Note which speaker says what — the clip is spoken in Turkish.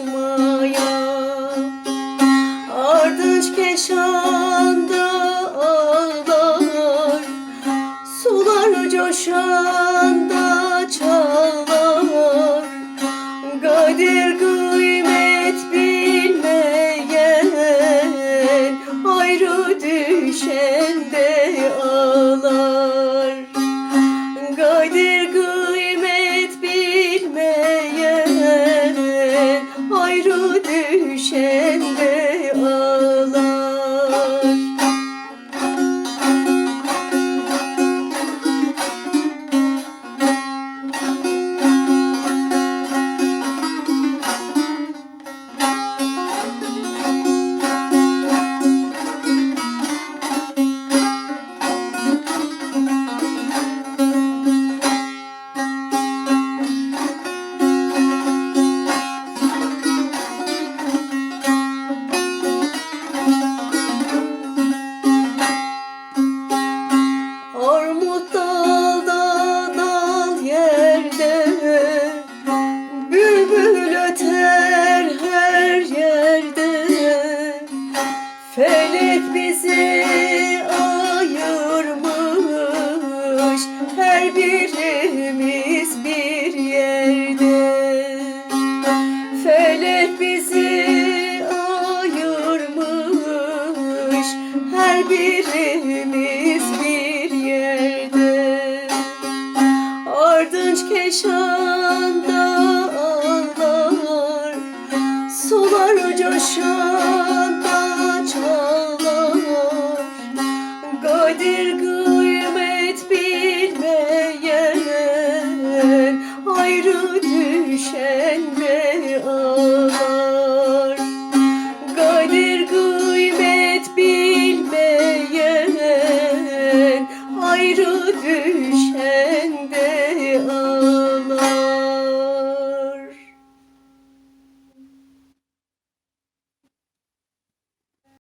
Speaker 1: ulaşmaya Ardınç keşanda ağlar. Sular coşanda çalar kardeş her birimiz bir yerde. Felek bizi ayırmış her birimiz bir yerde. Ardınç keşanda ağlar sular coşar.